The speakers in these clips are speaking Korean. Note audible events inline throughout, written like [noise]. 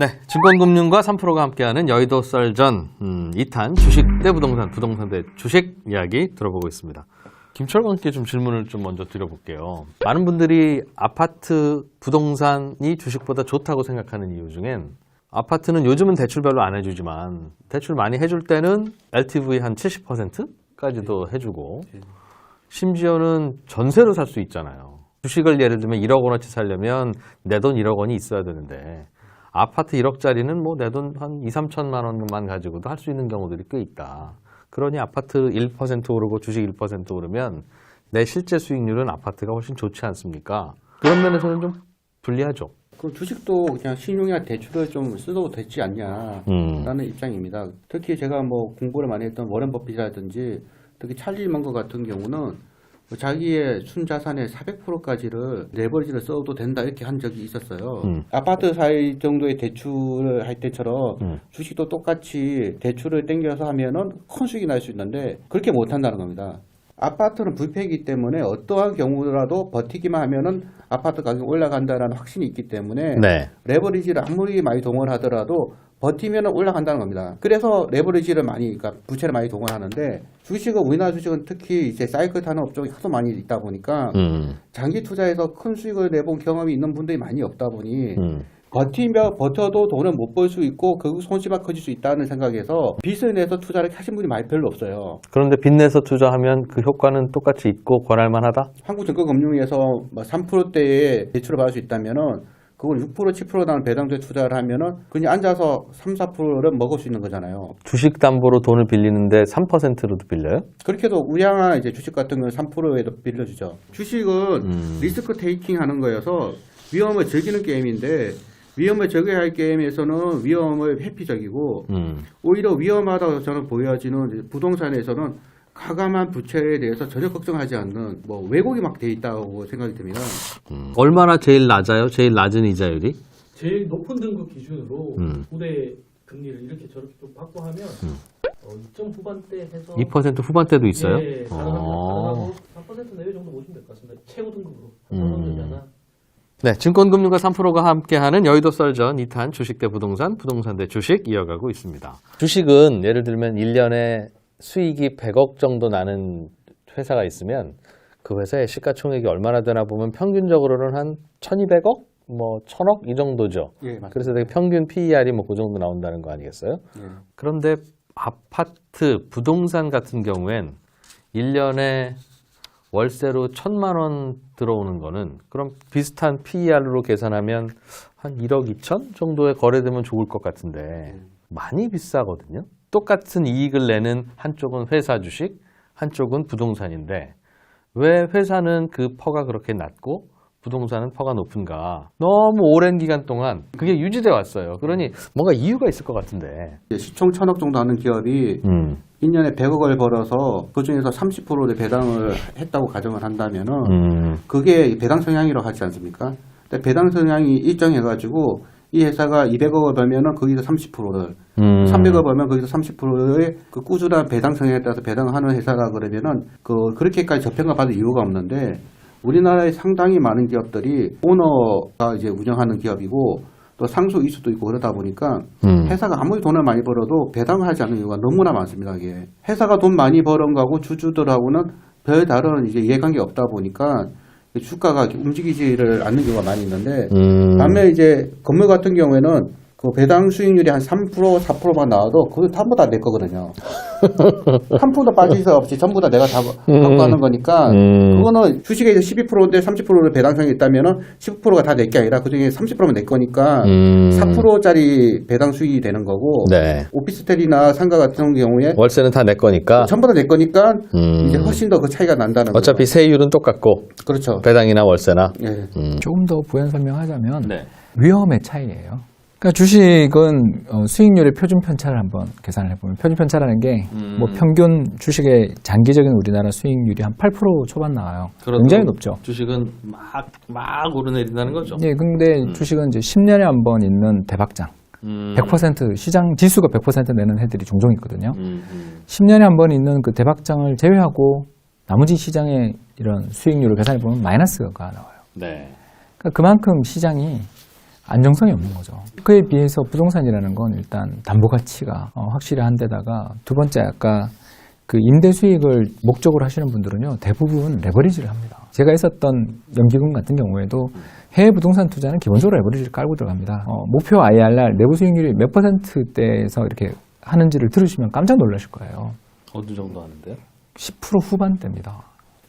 네, 증권금융과 3프로가 함께하는 여의도 썰전 음, 2탄 주식 대 부동산, 부동산 대 주식 이야기 들어보고 있습니다. 김철광께 좀 질문을 좀 먼저 드려볼게요. 많은 분들이 아파트 부동산이 주식보다 좋다고 생각하는 이유 중엔 아파트는 요즘은 대출 별로 안 해주지만 대출 많이 해줄 때는 LTV 한 70%까지도 해주고 심지어는 전세로 살 수 있잖아요. 주식을 예를 들면 1억 원어치 살려면 내 돈 1억 원이 있어야 되는데 아파트 1억짜리는 뭐 내 돈 한 2, 3천만 원만 가지고도 할 수 있는 경우들이 꽤 있다. 그러니 아파트 1% 오르고 주식 1% 오르면 내 실제 수익률은 아파트가 훨씬 좋지 않습니까? 그런 면에서는 좀 불리하죠. 그 주식도 그냥 신용이나 대출을 좀 써도 되지 않냐라는 음. 입장입니다. 특히 제가 뭐 공부를 많이 했던 워렌 버핏이라든지 특히 찰리 먼거 같은 경우는 자기의 순자산의 400%까지를 레버리지를 써도 된다 이렇게 한 적이 있었어요. 음. 아파트 사이 정도의 대출을 할 때처럼 음. 주식도 똑같이 대출을 땡겨서 하면은 큰 수익이 날 수 있는데 그렇게 못 한다는 겁니다. 아파트는 부패이기 때문에 어떠한 경우라도 버티기만 하면은 아파트 가격이 올라간다라는 확신이 있기 때문에 네. 레버리지를 아무리 많이 동원하더라도 버티면 올라간다는 겁니다. 그래서 레버리지를 많이, 그러니까 부채를 많이 동원하는데 주식은 우리나라 주식은 특히 이제 사이클 타는 업종이 하도 많이 있다 보니까 음. 장기 투자해서 큰 수익을 내본 경험이 있는 분들이 많이 없다 보니 음. 버티며 버텨도 돈을 못 벌 수 있고 결국 손실만 커질 수 있다는 생각에서 빚을 내서 투자를 하신 분이 많이 별로 없어요. 그런데 빚 내서 투자하면 그 효과는 똑같이 있고 권할 만하다? 한국증권금융위에서 뭐 3%대의 대출을 받을 수 있다면은 그걸 6% 7% 나는 배당주에 투자를 하면은 그냥 앉아서 3, 4%를 먹을 수 있는 거잖아요. 주식 담보로 돈을 빌리는데 3%로도 빌려요? 그렇게도 우량한 이제 주식 같은 경우는 3%에도 빌려주죠. 주식은 음. 리스크 테이킹 하는 거여서 위험을 즐기는 게임인데 위험을 즐겨야 할 게임에서는 위험을 회피적이고 음. 오히려 위험하다고 저는 보여지는 부동산에서는 가감한 부채에 대해서 전혀 걱정하지 않는 뭐 왜곡이 막 돼 있다고 생각이 듭니다. 음. 얼마나 제일 낮아요? 제일 낮은 이자율이? 제일 높은 등급 기준으로 음. 부대 금리를 이렇게 저렇게 좀 받고 하면 어, 2점 후반대 해서 2% 후반대도 있어요? 예, 가능하고 어. 4% 내외 정도 보시면 될 것 같습니다. 최고 등급으로 음. 한정되잖아. 네, 증권금융과 3프로가 함께하는 여의도 썰전 2탄 주식 대 부동산, 부동산 대 주식 이어가고 있습니다. 주식은 예를 들면 1년에 수익이 100억 정도 나는 회사가 있으면 그 회사의 시가총액이 얼마나 되나 보면 평균적으로는 한 1200억? 뭐 1000억? 이 정도죠. 예. 그래서 되게 평균 PER이 뭐 그 정도 나온다는 거 아니겠어요? 예. 그런데 아파트, 부동산 같은 경우엔 1년에 월세로 천만 원 들어오는 거는 그럼 비슷한 PER로 계산하면 한 1억 2천 정도에 거래되면 좋을 것 같은데 많이 비싸거든요. 똑같은 이익을 내는 한쪽은 회사 주식, 한쪽은 부동산인데 왜 회사는 그 퍼가 그렇게 낮고 부동산은 퍼가 높은가? 너무 오랜 기간 동안 그게 유지돼 왔어요. 그러니 뭔가 이유가 있을 것 같은데. 시총 천억 정도 하는 기업이 음. 1년에 100억을 벌어서 그 중에서 30%의 배당을 했다고 가정을 한다면 은 음. 그게 배당 성향이라고 하지 않습니까? 배당 성향이 일정해가지고 이 회사가 200억을 벌면은 거기서 30%를, 음. 300억 벌면 거기서 30%의 그 꾸준한 배당 성향에 따라서 배당을 하는 회사가 그러면은 그 그렇게까지 저평가 받을 이유가 없는데 우리나라에 상당히 많은 기업들이 오너가 이제 운영하는 기업이고 또 상수 이수도 있고 그러다 보니까 음. 회사가 아무리 돈을 많이 벌어도 배당을 하지 않는 이유가 너무나 많습니다. 이게 회사가 돈 많이 버는 거하고 주주들하고는 별 다른 이제 이해관계 없다 보니까 주가가 움직이지를 않는 경우가 많이 있는데 음. 반면 이제 건물 같은 경우에는 그 배당 수익률이 한 3% 4%만 나와도 그거 전부 다 내 거거든요. [laughs] 한 푼도 빠질 수 없이 전부 다 내가 다 갖고 하는 거니까 음. 그거는 주식에 이제 12%인데 30%를 배당성이 있다면은 15%가 다 내 게 아니라 그중에 30%면 내 거니까 음. 4%짜리 배당 수익이 되는 거고 네. 오피스텔이나 상가 같은 경우에 월세는 다 내 거니까. 전부 다 내 거니까 음. 이제 훨씬 더 그 차이가 난다는 거죠. 어차피 세율은 똑같고 그렇죠. 배당이나 월세나. 예. 음. 조금 더 부연 설명하자면 네. 위험의 차이예요. 그러니까 주식은 어, 수익률의 표준 편차를 한번 계산을 해보면 표준 편차라는 게 음. 뭐 평균 주식의 장기적인 우리나라 수익률이 한 8% 초반 나와요. 그래도 굉장히 높죠. 주식은 막, 막 오르내린다는 거죠. 예, 근데 주식은 이제 10년에 한 번 있는 대박장, 음. 100% 시장 지수가 100% 내는 해들이 종종 있거든요. 음, 음. 10년에 한 번 있는 그 대박장을 제외하고 나머지 시장의 이런 수익률을 계산해 보면 마이너스가 나와요. 네. 그러니까 그만큼 시장이 안정성이 없는 거죠. 그에 비해서 부동산이라는 건 일단 담보 가치가 어, 확실히 한 데다가 두 번째 아까 그 임대 수익을 목적으로 하시는 분들은요 대부분 레버리지를 합니다. 제가 있었던 연기금 같은 경우에도 해외 부동산 투자는 기본적으로 레버리지를 깔고 들어갑니다. 어, 목표 IRR 내부 수익률이 몇 퍼센트대에서 이렇게 하는지를 들으시면 깜짝 놀라실 거예요. 어느 정도 하는데요? 10% 후반대입니다.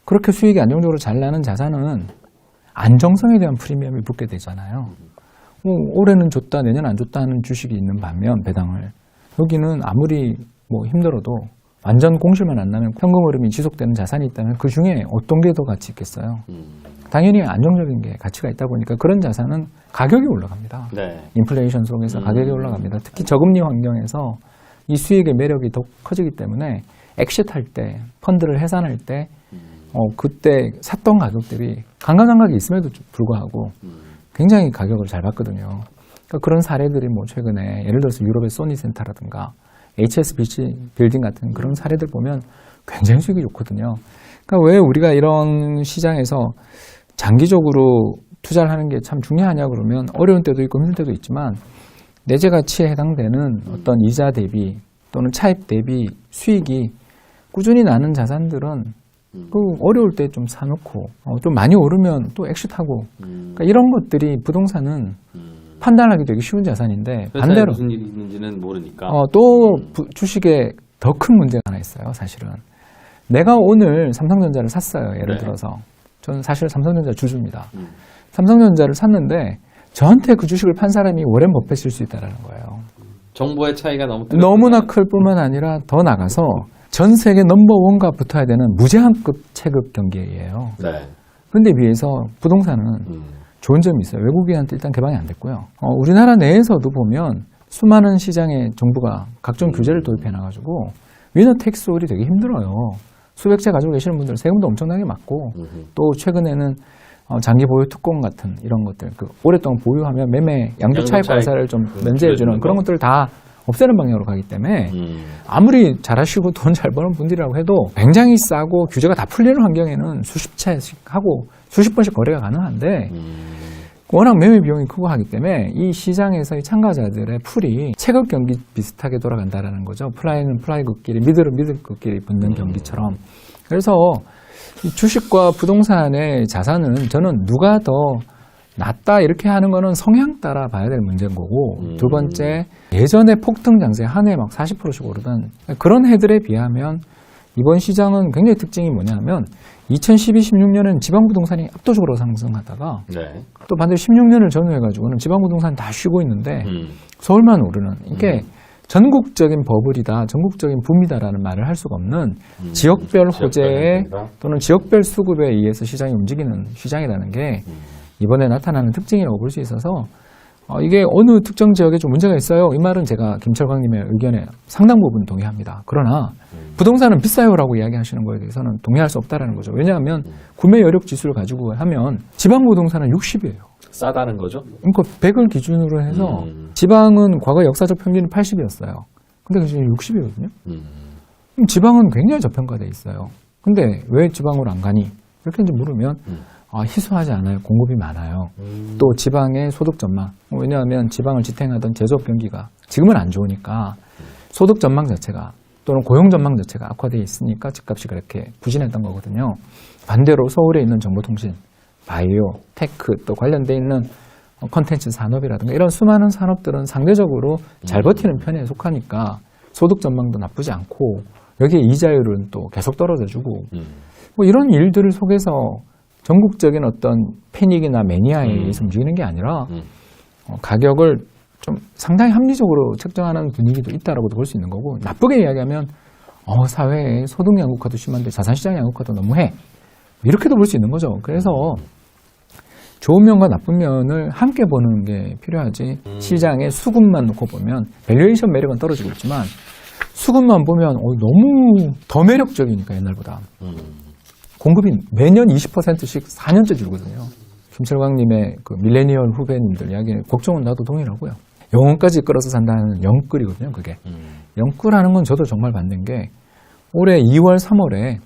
그렇게 수익이 안정적으로 잘 나는 자산은 안정성에 대한 프리미엄이 붙게 되잖아요. 뭐 올해는 줬다 내년 안 줬다 하는 주식이 있는 반면 배당을 여기는 아무리 뭐 힘들어도 완전 공실만 안 나면 현금 흐름이 지속되는 자산이 있다면 그 중에 어떤 게 더 가치 있겠어요? 음. 당연히 안정적인 게 가치가 있다 보니까 그런 자산은 가격이 올라갑니다. 네. 인플레이션 속에서 음. 가격이 올라갑니다. 특히 저금리 환경에서 이 수익의 매력이 더 커지기 때문에 엑시트할 때 펀드를 해산할 때 어, 그때 샀던 가격 대비 강가장각이 있음에도 불구하고 굉장히 가격을 잘 받거든요. 그러니까 그런 사례들이 뭐 최근에 예를 들어서 유럽의 소니 센터라든가 HSBC 빌딩 같은 그런 사례들 보면 굉장히 수익이 좋거든요. 그러니까 왜 우리가 이런 시장에서 장기적으로 투자를 하는 게 참 중요하냐 그러면 어려운 때도 있고 힘든 때도 있지만 내재 가치에 해당되는 어떤 이자 대비 또는 차입 대비 수익이 꾸준히 나는 자산들은 그 어려울 때 좀 사놓고 어, 좀 많이 오르면 또 엑시트하고 그러니까 이런 것들이 부동산은 판단하기 되게 쉬운 자산인데 반대로 반대로 무슨 일이 있는지는 모르니까. 어, 또 부- 주식에 더 큰 문제가 하나 있어요, 사실은. 내가 오늘 삼성전자를 샀어요, 예를 네. 들어서. 저는 사실 삼성전자 주주입니다. 음. 삼성전자를 샀는데 저한테 그 주식을 판 사람이 워렌 버핏일 수 있다는 거예요. 정보의 차이가 너무 큰 너무나 클 뿐만 아니라 더 나가서 전 세계 넘버원과 붙어야 되는 무제한급 체급 경기예요. 네. 근데 비해서 부동산은 음. 좋은 점이 있어요. 외국인한테 일단 개방이 안 됐고요. 어, 우리나라 내에서도 보면 수많은 시장에 정부가 각종 규제를 도입해 놔가지고 위너 텍스홀이 되게 힘들어요. 수백 채 가지고 계시는 분들 세금도 엄청나게 맞고 음흠. 또 최근에는 어, 장기 보유 특공 같은 이런 것들 그 오랫동안 보유하면 매매 양도 차익 과세를 좀그 면제해 주는 줄여주는 그런 거. 것들을 다 없애는 방향으로 가기 때문에 음. 아무리 잘하시고 돈 잘 버는 분들이라고 해도 굉장히 싸고 규제가 다 풀리는 환경에는 수십 채씩 하고 수십 번씩 거래가 가능한데 음. 워낙 매매 비용이 크고 하기 때문에 이 시장에서의 참가자들의 풀이 체급 경기 비슷하게 돌아간다라는 거죠. 플라이는 플라이급끼리, 미들은 미들급끼리 붙는 경기처럼. 그래서 이 주식과 부동산의 자산은 저는 누가 더 낫다 이렇게 하는 거는 성향 따라 봐야 될 문제인 거고 음. 두 번째 예전에 폭등 장세 한 해에 막 40%씩 오르던 그런 해들에 비하면 이번 시장은 굉장히 특징이 뭐냐면 2012, 16년은 지방 부동산이 압도적으로 상승하다가 네. 또 반대로 16년을 전후해 가지고는 지방 부동산 다 쉬고 있는데 음. 서울만 오르는 이게 전국적인 버블이다, 전국적인 붐이다라는 말을 할 수가 없는 음. 지역별 호재에 지역별. 또는 지역별 수급에 의해서 시장이 움직이는 시장이라는 게 이번에 나타나는 특징이라고 볼 수 있어서 어, 이게 어느 특정 지역에 좀 문제가 있어요. 이 말은 제가 김철광님의 의견에 상당 부분 동의합니다. 그러나 부동산은 비싸요라고 이야기하시는 거에 대해서는 동의할 수 없다라는 거죠. 왜냐하면 구매 여력 지수를 가지고 하면 지방 부동산은 60이에요. 싸다는 거죠? 그러니까 100을 기준으로 해서 음. 지방은 과거 역사적 평균이 80이었어요. 근데 그 지금 60이거든요. 음. 그럼 지방은 굉장히 저평가돼 있어요. 근데 왜 지방으로 안 가니? 이렇게 이제 물으면 음. 아, 희소하지 않아요. 공급이 많아요. 음. 또 지방의 소득 전망. 어, 왜냐하면 지방을 지탱하던 제조업 경기가 지금은 안 좋으니까 소득 전망 자체가 또는 고용 전망 자체가 악화되어 있으니까 집값이 그렇게 부진했던 거거든요. 반대로 서울에 있는 정보통신, 바이오, 테크 또 관련돼 있는 어, 컨텐츠 산업이라든가 이런 수많은 산업들은 상대적으로 잘 버티는 편에 속하니까 소득 전망도 나쁘지 않고 여기에 이자율은 또 계속 떨어져주고 음. 뭐 이런 일들을 속에서 전국적인 어떤 패닉이나 매니아에 음. 의해서 움직이는 게 아니라 음. 어, 가격을 좀 상당히 합리적으로 책정하는 분위기도 있다라고도 볼 수 있는 거고 나쁘게 이야기하면 어, 사회에 소득 양극화도 심한데 자산시장 양극화도 너무해 이렇게도 볼 수 있는 거죠. 그래서 좋은 면과 나쁜 면을 함께 보는 게 필요하지 시장에 수급만 놓고 보면 밸류에이션 매력은 떨어지고 있지만 수급만 보면 어, 너무 더 매력적이니까 옛날보다 음. 공급이 매년 20%씩 4년째 줄거든요. 김철광님의 그 밀레니얼 후배님들 이야기에 걱정은 나도 동일하고요. 영혼까지 끌어서 산다는 영끌이거든요, 그게. 음. 영끌하는 건 저도 정말 받는 게 올해 2월, 3월에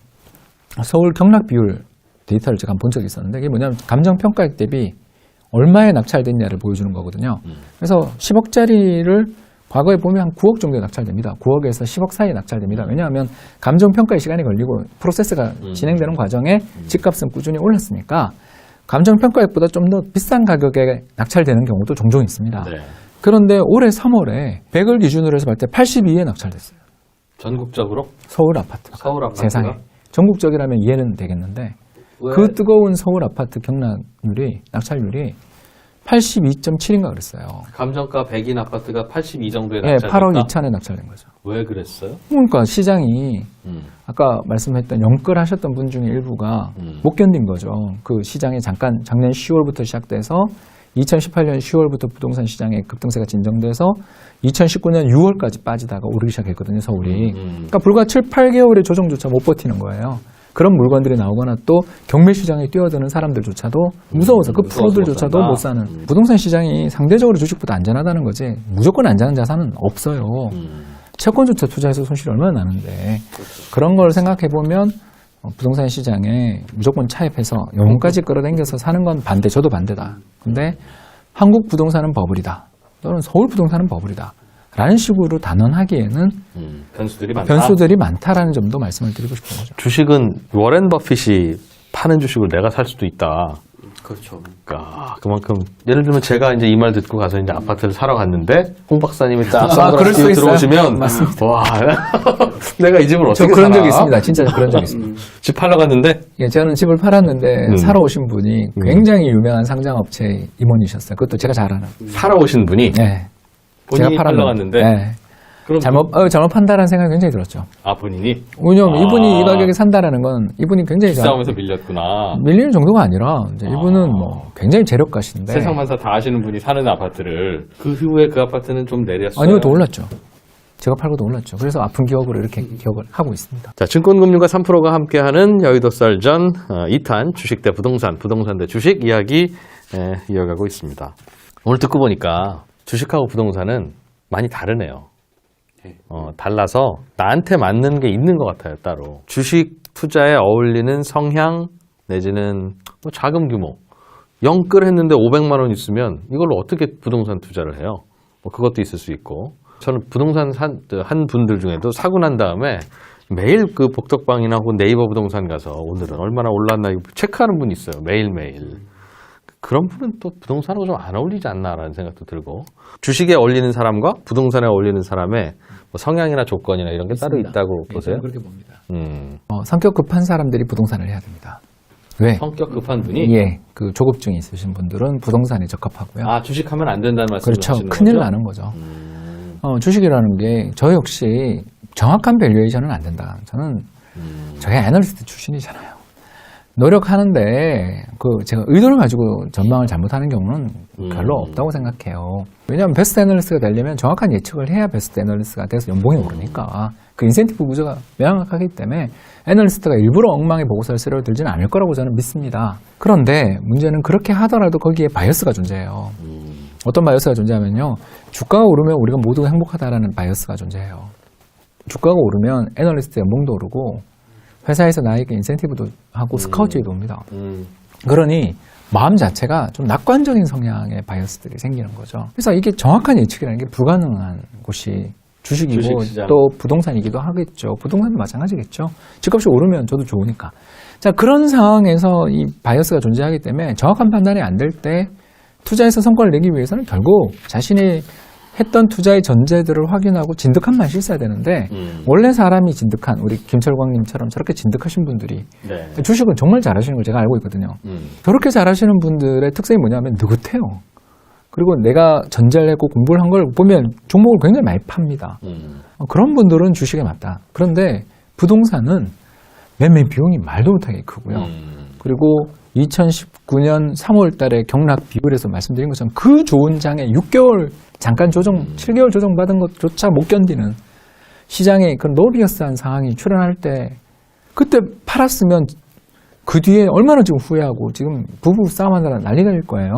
서울 경락 비율 데이터를 제가 본 적이 있었는데 이게 뭐냐면 감정 평가액 대비 얼마에 낙찰됐냐를 보여주는 거거든요. 음. 그래서 10억짜리를 과거에 보면 한 9억 정도에 낙찰됩니다. 9억에서 10억 사이에 낙찰됩니다. 왜냐하면 감정평가의 시간이 걸리고 프로세스가 음. 진행되는 과정에 집값은 꾸준히 올랐으니까 감정평가액보다 좀 더 비싼 가격에 낙찰되는 경우도 종종 있습니다. 네. 그런데 올해 3월에 100을 기준으로 해서 볼 때 82에 낙찰됐어요. 전국적으로 서울 아파트가. 서울 아파트가 세상에. 전국적이라면 이해는 되겠는데 왜? 그 뜨거운 서울 아파트 경락률이 낙찰률이 82.7인가 그랬어요. 감정가 100인 아파트가 82 정도에 예, 낙찰됐다. 8억 2천에 낙찰된 거죠. 왜 그랬어요? 그러니까 시장이 음. 아까 말씀했던 영끌 하셨던 분 중에 일부가 음. 못 견딘 거죠. 그 시장이 잠깐 작년 10월부터 시작돼서 2018년 10월부터 부동산 시장의 급등세가 진정돼서 2019년 6월까지 빠지다가 오르기 시작했거든요, 서울이. 음. 그러니까 불과 7, 8개월의 조정조차 못 버티는 거예요. 그런 물건들이 나오거나 또 경매 시장에 뛰어드는 사람들조차도 무서워서 그 음, 무서워서 프로들조차도 못 산다. 사는 음. 부동산 시장이 상대적으로 주식보다 안전하다는 거지 무조건 안전한 자산은 없어요. 음. 채권조차 투자해서 손실이 얼마나 나는데 그런 걸 생각해 보면 어, 부동산 시장에 무조건 차입해서 영혼까지 끌어당겨서 사는 건 반대, 저도 반대다. 근데 한국 부동산은 버블이다. 또는 서울 부동산은 버블이다. 라는 식으로 단언하기에는 음. 변수들이 많다. 변수들이 많다라는 점도 말씀을 드리고 싶은 거죠. 주식은 워렌 버핏이 파는 주식을 내가 살 수도 있다. 그렇죠. 그러니까 그만큼 예를 들면 제가 이제 이 말 듣고 가서 이제 아파트를 사러 갔는데 홍 박사님이 딱 아, 그럴 수 선글라스 끼고. 들어오시면 맞습니다. 와 [laughs] 내가 이 집을 저 어떻게 그런 사나? 적이 있습니다. 진짜 그런 적이 있습니다. 집 팔러 갔는데 예, 저는 집을 팔았는데 음. 사러 오신 분이 굉장히 유명한 상장업체 임원이셨어요. 그것도 제가 잘 아는. 사러 오신 분이 네. 본인이 팔러 갔는데 네. 그럼 잘못, 어, 잘못 판다라는 생각이 굉장히 들었죠. 아 본인이 왜냐면 아. 이분이 이 가격에 산다라는 건 이분이 굉장히 잘- 싸움에서 밀렸구나. 밀리는 정도가 아니라 이제 이분은 아. 뭐 굉장히 재력가신데 세상 만사 다 아시는 분이 사는 아파트를 그 후에 그 아파트는 좀 내렸어요. 아니요 더 올랐죠. 제가 팔고도 올랐죠. 그래서 아픈 기억으로 이렇게 기억을 하고 있습니다. 자, 증권금융가 3프로가 함께하는 여의도 썰전 어, 2탄 주식 대 부동산, 부동산 대 주식 이야기 에, 이어가고 있습니다. 오늘 듣고 보니까 주식하고 부동산은 많이 다르네요. 어, 달라서 나한테 맞는 게 있는 것 같아요, 따로. 주식 투자에 어울리는 성향 내지는 뭐 자금 규모. 영끌 했는데 500만 원 있으면 이걸로 어떻게 부동산 투자를 해요? 뭐 그것도 있을 수 있고. 저는 부동산 한, 한 분들 중에도 사고 난 다음에 매일 그 복덕방이나 혹은 네이버 부동산 가서 오늘은 얼마나 올랐나 체크하는 분이 있어요. 매일매일. 그런 분은 또 부동산하고 좀 안 어울리지 않나라는 생각도 들고 주식에 어울리는 사람과 부동산에 어울리는 사람의 뭐 성향이나 조건이나 이런 게 따로 있습니다. 있다고 예, 보세요. 저는 그렇게 봅니다. 음, 어, 성격 급한 사람들이 부동산을 해야 됩니다. 왜? 성격 급한 분이 예, 그 조급증이 있으신 분들은 부동산에 적합하고요. 아 주식하면 안 된다는 말씀을 그렇죠. 하시는 큰일 거죠? 나는 거죠. 음, 어, 주식이라는 게 저 역시 정확한 밸류에이션은 안 된다. 저는 음, 저희 애널리스트 출신이잖아요. 노력하는데 그 제가 의도를 가지고 전망을 잘못하는 경우는 음. 별로 없다고 생각해요. 왜냐하면 베스트 애널리스트가 되려면 정확한 예측을 해야 베스트 애널리스트가 돼서 연봉이 오르니까 그 인센티브 구조가 명확하기 때문에 애널리스트가 일부러 엉망의 보고서를 쓰려 들지는 않을 거라고 저는 믿습니다. 그런데 문제는 그렇게 하더라도 거기에 바이어스가 존재해요. 음, 어떤 바이어스가 존재하면요. 주가가 오르면 우리가 모두 행복하다라는 바이어스가 존재해요. 주가가 오르면 애널리스트 연봉도 오르고 회사에서 나에게 인센티브도 하고 스카우트도 옵니다. 음, 그러니 마음 자체가 좀 낙관적인 성향의 바이어스들이 생기는 거죠. 그래서 이게 정확한 예측이라는 게 불가능한 곳이 주식이고 주식시장. 또 부동산이기도 하겠죠. 부동산도 마찬가지겠죠. 집값이 오르면 저도 좋으니까. 자, 그런 상황에서 이 바이어스가 존재하기 때문에 정확한 판단이 안 될 때 투자에서 성과를 내기 위해서는 결국 자신이 했던 투자의 전제들을 확인하고 진득한 맛이 있어야 되는데 음. 원래 사람이 진득한 우리 김철광님처럼 저렇게 진득하신 분들이 네. 주식은 정말 잘하시는 걸 제가 알고 있거든요. 음, 저렇게 잘하시는 분들의 특성이 뭐냐면 느긋해요. 그리고 내가 전자를 했고 공부를 한 걸 보면 종목을 굉장히 많이 팝니다. 음, 어, 그런 분들은 주식에 맞다. 그런데 부동산은 매매 비용이 말도 못하게 크고요. 음, 그리고 2019년 3월 달에 경락 비율에서 말씀드린 것처럼 그 좋은 장에 6개월 잠깐 조정, 7개월 조정 받은 것조차 못 견디는 시장에 그런 노비어스한 상황이 출현할 때 그때 팔았으면 그 뒤에 얼마나 지금 후회하고 지금 부부 싸움하느라 난리가 날 거예요.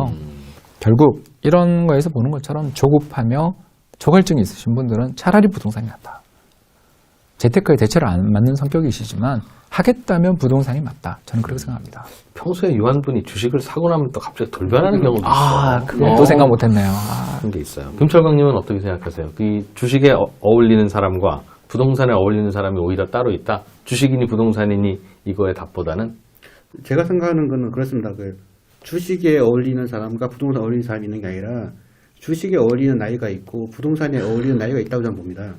결국 이런 거에서 보는 것처럼 조급하며 조갈증이 있으신 분들은 차라리 부동산이 낫다. 재테크에 대체를 안 맞는 성격이시지만 하겠다면 부동산이 맞다. 저는 그렇게 생각합니다. 평소에 유한분이 주식을 사고 나면 또 갑자기 돌변하는 경우도 있어요. 아, 그건 어. 또 생각 못했네요. 아, 그런 게 있어요. 김철광님은 어떻게 생각하세요? 이 주식에 어, 어울리는 사람과 부동산에 어울리는 사람이 오히려 따로 있다. 주식이니 부동산이니 이거의 답보다는 제가 생각하는 거는 그렇습니다. 그 주식에 어울리는 사람과 부동산에 어울리는 사람이 있는 게 아니라 주식에 어울리는 나이가 있고 부동산에 어울리는 나이가 있다고 저는 봅니다.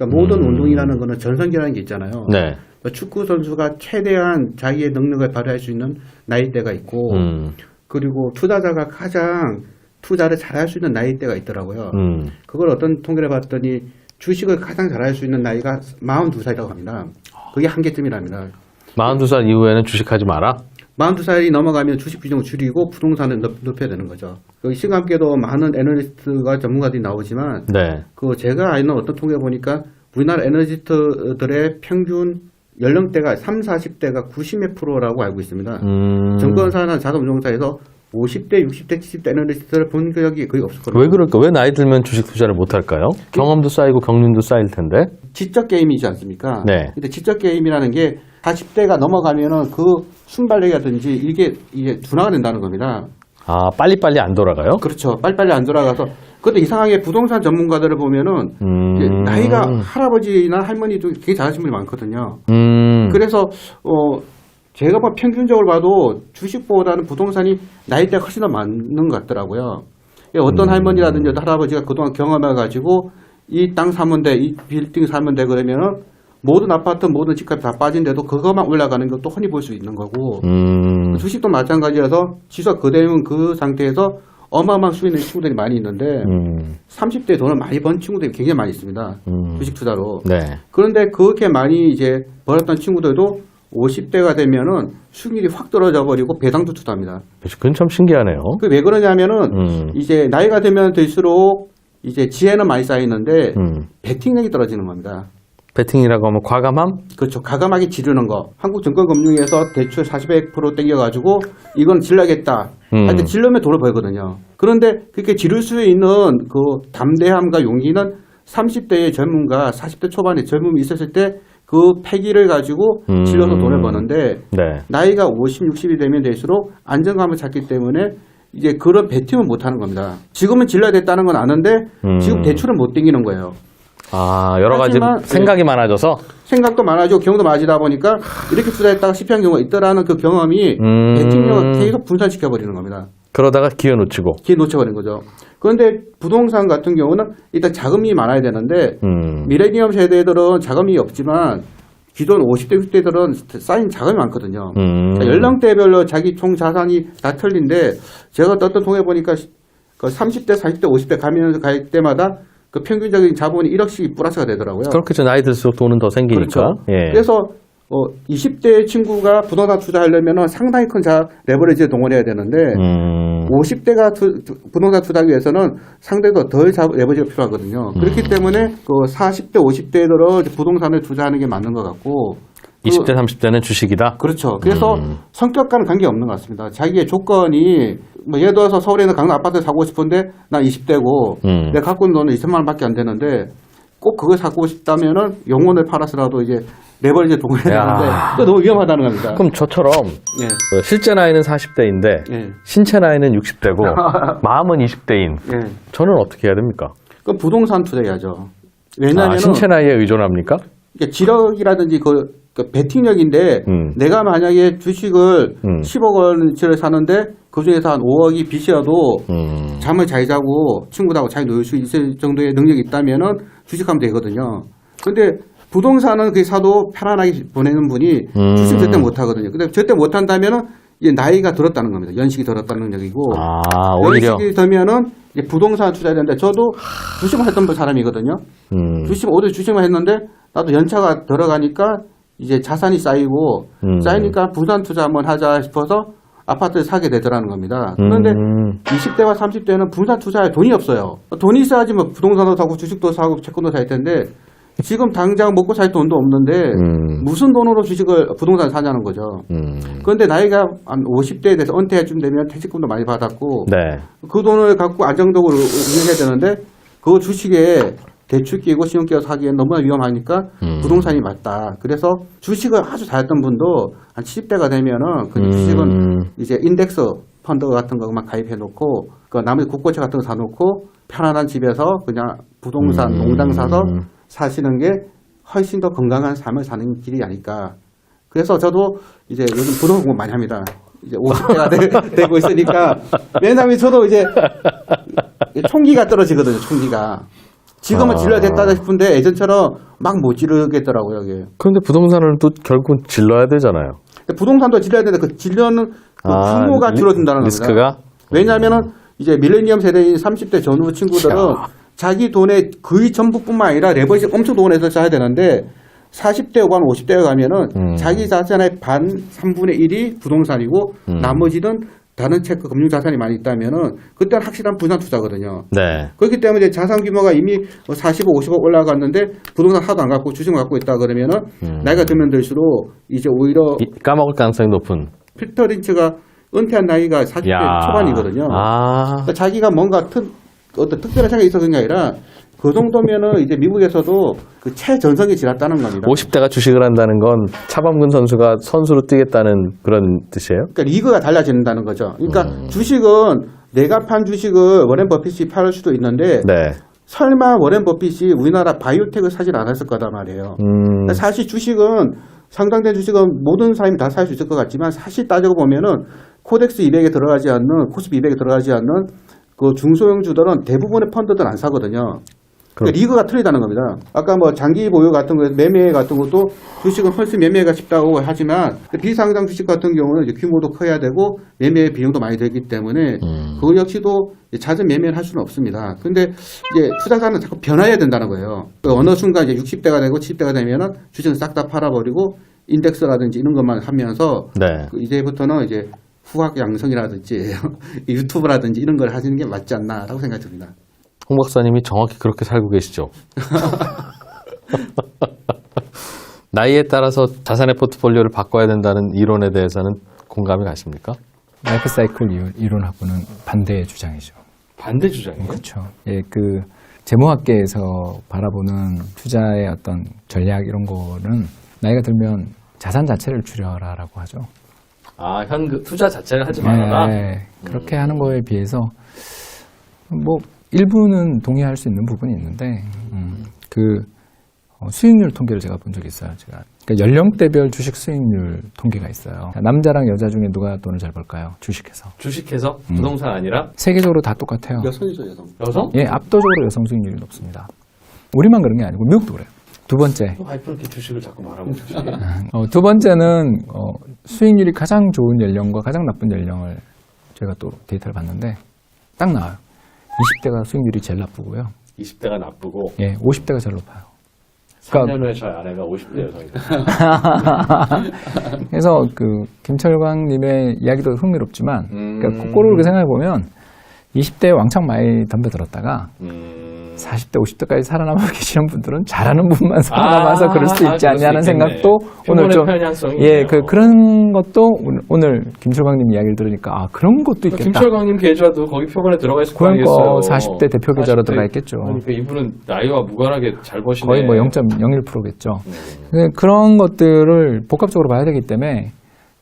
그러니까 모든 음. 운동이라는 거는 전성기라는 게 있잖아요. 네. 그러니까 축구 선수가 최대한 자기의 능력을 발휘할 수 있는 나이대가 있고 음, 그리고 투자자가 가장 투자를 잘할 수 있는 나이대가 있더라고요. 음, 그걸 어떤 통계를 봤더니 주식을 가장 잘할 수 있는 나이가 42살이라고 합니다. 그게 한계점이랍니다. 42살 이후에는 주식하지 마라. 42살이 넘어가면 주식 비중을 줄이고 부동산을 높, 높여야 되는 거죠. 여기 시간께도 많은 애널리스트가 전문가들이 나오지만 네. 그 제가 아는 어떤 통계 보니까 우리나라 애널리스트들의 평균 연령대가 3, 40대가 90몇 프로라고 알고 있습니다. 음, 증권사나 자산운용사에서 50대, 60대, 70대 애널리스트를 본 적이 거의 없었거든요. 왜 그럴까? 왜 나이 들면 주식 투자를 못 할까요? 경험도 쌓이고 경륜도 쌓일 텐데. 지적 게임이지 않습니까? 네. 근데 지적 게임이라는 게 40대가 넘어가면은 그 순발력이라든지 이게 이게 둔화가 된다는 겁니다. 아, 빨리빨리 안 돌아가요? 그렇죠. 빨리빨리 안 돌아가서. 근데 이상하게 부동산 전문가들을 보면은 음, 나이가 할아버지나 할머니도 굉장히 잘하시는 분이 많거든요. 음, 그래서 어 제가 뭐 평균적으로 봐도 주식보다는 부동산이 나이대가 훨씬 더 많은 것 같더라고요. 예, 어떤 음. 할머니라든지 할아버지가 그동안 경험해가지고 이 땅 사면 돼, 이 빌딩 사면 돼 그러면은 모든 아파트, 모든 집값이 다 빠진데도 그것만 올라가는 것도 흔히 볼 수 있는 거고 음, 주식도 마찬가지여서 지수가 그대로인 그 상태에서 어마어마한 수익 낸 친구들이 많이 있는데 음, 30대 돈을 많이 번 친구들이 굉장히 많이 있습니다. 음. 주식 투자로. 네. 그런데 그렇게 많이 이제 벌었던 친구들도 50대가 되면은 수익률이 확 떨어져 버리고 배당도 투자합니다. 그건 참 신기하네요. 그왜 그러냐면은 음, 이제 나이가 되면 들수록 이제 지혜는 많이 쌓이는데 음. 베팅력이 떨어지는 겁니다. 배팅이라고 하면 과감함? 그렇죠. 가감하게 지르는 거. 한국증권금융에서 대출 40% 땡겨가지고 이건 질러야겠다. 음. 할때 질르면 돈을 벌거든요. 그런데 그렇게 지를 수 있는 그 담대함과 용기는 30대의 젊음과 40대 초반의 젊음이 있었을 때 그 패기를 가지고 음. 질러서 돈을 버는데 네. 나이가 50, 60이 되면 될수록 안정감을 찾기 때문에 이제 그런 베팅을 못 하는 겁니다. 지금은 질러야 됐다는 건 아는데 음. 지금 대출은 못 땡기는 거예요. 아, 여러 가지 하지만, 생각이 많아져서 생각도 많아지고 경험도 많아지다 보니까 이렇게 투자했다가 실패한 경우가 있더라는 그 경험이 음. 베팅력을 계속 분산시켜 버리는 겁니다. 그러다가 기회 놓치고. 기회 놓쳐버린 거죠. 그런데 부동산 같은 경우는 일단 자금이 많아야 되는데 음. 미레니엄 세대들은 자금이 없지만 기존 50대, 60대들은 쌓인 자금이 많거든요. 음. 그러니까 연령대별로 자기 총 자산이 다 틀린데 제가 어떤 통해 보니까 그 30대, 40대, 50대 가면서 갈 때마다 그 평균적인 자본이 1억씩 플러스가 되더라고요. 그렇겠죠. 나이 들수록 돈은 더 생기니까. 그렇죠. 예. 그래서 어, 20대 친구가 부동산 투자하려면 상당히 큰 자, 레버리지에 동원해야 되는데 음. 50대가 부동산 투자하기 위해서는 상대도 덜 자, 레버리지가 필요하거든요. 그렇기 때문에 그 40대, 50대들은 부동산을 투자하는 게 맞는 것 같고 그- 20대, 30대는 주식이다. 그렇죠. 그래서 음. 성격과는 관계 없는 것 같습니다. 자기의 조건이 뭐 예를 들어서 서울에 있는 강남 아파트 사고 싶은데 나 20대고 음. 내가 갖고 있는 돈은 2천만 원밖에 안 되는데 꼭 그걸 사고 싶다면은 영혼을 팔아서라도 이제 레버리지 동원해야 야. 되는데 그거 너무 위험하다는 겁니다. 그럼 저처럼 예. 그 실제 나이는 40대인데 예. 신체 나이는 60대고 [laughs] 마음은 20대인 예. 저는 어떻게 해야 됩니까? 그럼 부동산 투자해야죠. 왜냐하면 아, 신체 나이에 의존합니까? 지력이라든지 그, 그 베팅력인데 음. 내가 만약에 주식을 음. 10억 원치를 사는데 그 중에서 한 5억이 빚이어도 음. 잠을 잘 자고 친구들하고 잘 놀 수 있을 정도의 능력이 있다면은 주식하면 되거든요. 근데 부동산은 그 사도 편안하게 보내는 분이 음. 주식 절대 못 하거든요. 근데 절대 못 한다면은 이제 나이가 들었다는 겁니다. 연식이 들었다는 얘기고. 아, 오히려 연식이 들면은 이제 부동산 투자해야 되는데 저도 주식만 했던 사람이거든요. 음. 주식 오늘 주식만 했는데 나도 연차가 들어가니까 이제 자산이 쌓이고 음. 쌓이니까 부산 투자 한번 하자 싶어서 아파트를 사게 되더라는 겁니다. 그런데 음. 20대와 30대는 부산 투자에 돈이 없어요. 돈이 있어야지 뭐 부동산도 사고 주식도 사고 채권도 살 텐데 지금 당장 먹고 살 돈도 없는데 음. 무슨 돈으로 주식을 부동산 사냐는 거죠. 음. 그런데 나이가 한 50대에 돼서 은퇴해쯤 되면 퇴직금도 많이 받았고 네. 그 돈을 갖고 안정적으로 운영해야 되는데 그 주식에 대출 끼고 신용 끼고 사기엔 너무나 위험하니까 음. 부동산이 맞다. 그래서 주식을 아주 잘했던 분도 한 70대가 되면은 그 음. 주식은 이제 인덱스 펀드 같은 거만 가입해 놓고 그 나머지 국고채 같은 거 사놓고 편안한 집에서 그냥 부동산 음. 농장 사서 사시는 게 훨씬 더 건강한 삶을 사는 길이 아닐까. 그래서 저도 이제 요즘 부동산 공부 많이 합니다. 이제 50대가 되, 고 있으니까. 왜냐하면 저도 이제 총기가 떨어지거든요, 총기가. 지금은 아. 질러야 됐다 싶은데 예전처럼 막 못 지르겠더라고요, 이게. 그런데 부동산을 또 결국 질러야 되잖아요. 부동산도 질러야 되는데 그 질려는 그 아, 규모가 리- 줄어든다는 겁니다. 리스크가? 왜냐하면은 이제 밀레니엄 세대인 30대 전후 친구들은 자기 돈의 거의 전부뿐만 아니라 레버리지 엄청 돈에서 써야 되는데 40대 후반 50대에 가면은 음. 자기 자산의 반 3분의 1이 부동산이고 음. 나머지는 다른 체크 금융 자산이 많이 있다면은 그때는 확실한 분산 투자거든요. 네. 그렇기 때문에 이제 자산 규모가 이미 뭐 40억, 50억 올라갔는데 부동산 하도 안 갖고 주식만 갖고 있다 그러면은 음. 나이가 들면 들수록 이제 오히려 이- 까먹을 가능성이 높은. 피터 린츠가 은퇴한 나이가 40대 야. 초반이거든요. 아. 그러니까 자기가 뭔가 특, 어떤 특별한 생각이 있었던 게 아니라 그 정도면은 이제 미국에서도 그 최전성이 지났다는 겁니다. 50대가 주식을 한다는 건 차범근 선수가 선수로 뛰겠다는 그런 뜻이에요? 그러니까 리그가 달라진다는 거죠. 그러니까 음. 주식은 내가 판 주식을 워렌 버핏이 팔을 수도 있는데 네. 설마 워렌 버핏이 우리나라 바이오텍을 사질 않았을 거단 말이에요. 음. 그러니까 사실 주식은 상장된 주식은 모든 사람이 다 살 수 있을 것 같지만 사실 따지고 보면은 코덱스 200에 들어가지 않는 코스피 200에 들어가지 않는 그 중소형 주들은 대부분의 펀드들 안 사거든요. 그러니까 리그가 틀리다는 겁니다. 아까 뭐 장기 보유 같은 거 매매 같은 것도 주식은 훨씬 매매가 쉽다고 하지만 비상장 주식 같은 경우는 이제 규모도 커야 되고 매매 비용도 많이 들기 때문에 음. 그거 역시도 잦은 매매를 할 수는 없습니다. 근데 이제 투자자는 자꾸 변화해야 된다는 거예요. 그 어느 순간 이제 60대가 되고 70대가 되면은 주식은 싹 다 팔아버리고 인덱스라든지 이런 것만 하면서 네. 그 이제부터는 이제 후학 양성이라든지 [laughs] 유튜브라든지 이런 걸 하시는 게 맞지 않나라고 생각이 듭니다. 홍 박사님이 정확히 그렇게 살고 계시죠. [laughs] 나이에 따라서 자산의 포트폴리오를 바꿔야 된다는 이론에 대해서는 공감이 가십니까? 라이프 사이클 이론- 이론하고는 반대의 주장이죠. 반대 주장이에요. 그렇죠. 예, 그 재무학계에서 바라보는 투자의 어떤 전략 이런 거는 나이가 들면 자산 자체를 줄여라라고 하죠. 아, 현금 투자 자체를 하지 말아라. 네, 그렇게 하는 거에 비해서 뭐 일부는 동의할 수 있는 부분이 있는데 음, 그 어, 수익률 통계를 제가 본 적이 있어요. 제가 그러니까 연령대별 주식 수익률 통계가 있어요. 남자랑 여자 중에 누가 돈을 잘 벌까요? 주식해서 주식해서 부동산 아니라 세계적으로 다 똑같아요. 여성이죠 여성. 여성? 예, 압도적으로 여성 수익률이 높습니다. 우리만 그런 게 아니고 미국도 그래요. 두 번째, 와이프 이렇게 주식을 자꾸 말하고 있지. [laughs] 어, 두 번째는 어, 수익률이 가장 좋은 연령과 가장 나쁜 연령을 제가 또 데이터를 봤는데 딱 나와요. 20대가 수익률이 제일 나쁘고요. 20대가 나쁘고 예, 50대가 제일 높아요. 그러니까 3년 후에 저희 아내가 50대 여성이다. [laughs] 그래서 그 김철광님의 이야기도 흥미롭지만, 음. 그러니까 거꾸로 그렇게 생각해 보면 20대에 왕창 많이 덤벼들었다가 음. 40대, 50대까지 살아남아 계시는 분들은 잘하는 분만 살아남아서 그럴 수도 아, 있지 그럴 수 않냐는 있겠네. 생각도 오늘 좀 예. 그 그런 것도 오늘- 오늘 김철광님 이야기를 들으니까 아 그런 것도 있겠다. 김철광님 계좌도 거기 표본에 들어가 있을 거 그러니까 아니겠어요. 40대 대표 계좌로 40대 들어가 있겠죠. 그러니까 이분은 나이와 무관하게 잘 버시네. 거의 뭐 0.01%겠죠. 네. 그런 것들을 복합적으로 봐야 되기 때문에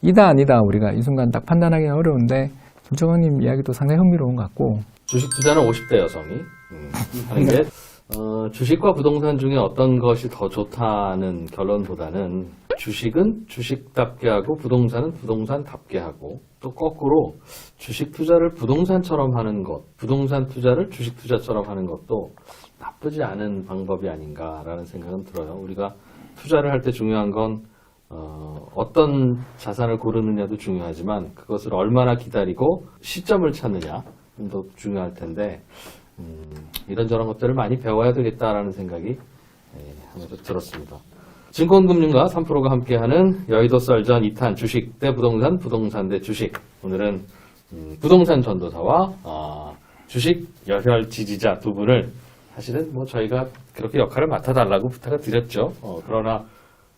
이다 아니다 우리가 이 순간 딱 판단하기 어려운데 김철광님 이야기도 상당히 흥미로운 것 같고 주식 투자는 50대 여성이 음, 하는 게 어, 주식과 부동산 중에 어떤 것이 더 좋다는 결론보다는 주식은 주식답게 하고 부동산은 부동산답게 하고 또 거꾸로 주식 투자를 부동산처럼 하는 것, 부동산 투자를 주식 투자처럼 하는 것도 나쁘지 않은 방법이 아닌가라는 생각은 들어요. 우리가 투자를 할 때 중요한 건 어, 어떤 자산을 고르느냐도 중요하지만 그것을 얼마나 기다리고 시점을 찾느냐 도 중요할 텐데 음, 이런저런 것들을 많이 배워야 되겠다라는 생각이 예, 하면서 들었습니다. 증권금융가 3프로가 함께하는 여의도 썰전 2탄 주식 대 부동산, 부동산 대 주식. 오늘은 음, 부동산 전도사와 아, 주식 열혈 지지자 두 분을 사실은 뭐 저희가 그렇게 역할을 맡아달라고 부탁을 드렸죠. 어, 그러나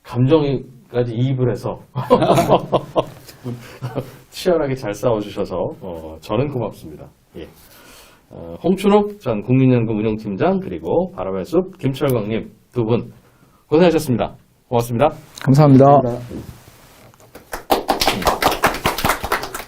감정까지 이입을 해서 [laughs] 치열하게 잘 싸워주셔서 어, 저는 고맙습니다. 예. 어, 홍춘욱 전 국민연금 운영팀장 그리고 바람의 숲 김철광님 두 분 고생하셨습니다. 고맙습니다. 감사합니다. 감사합니다.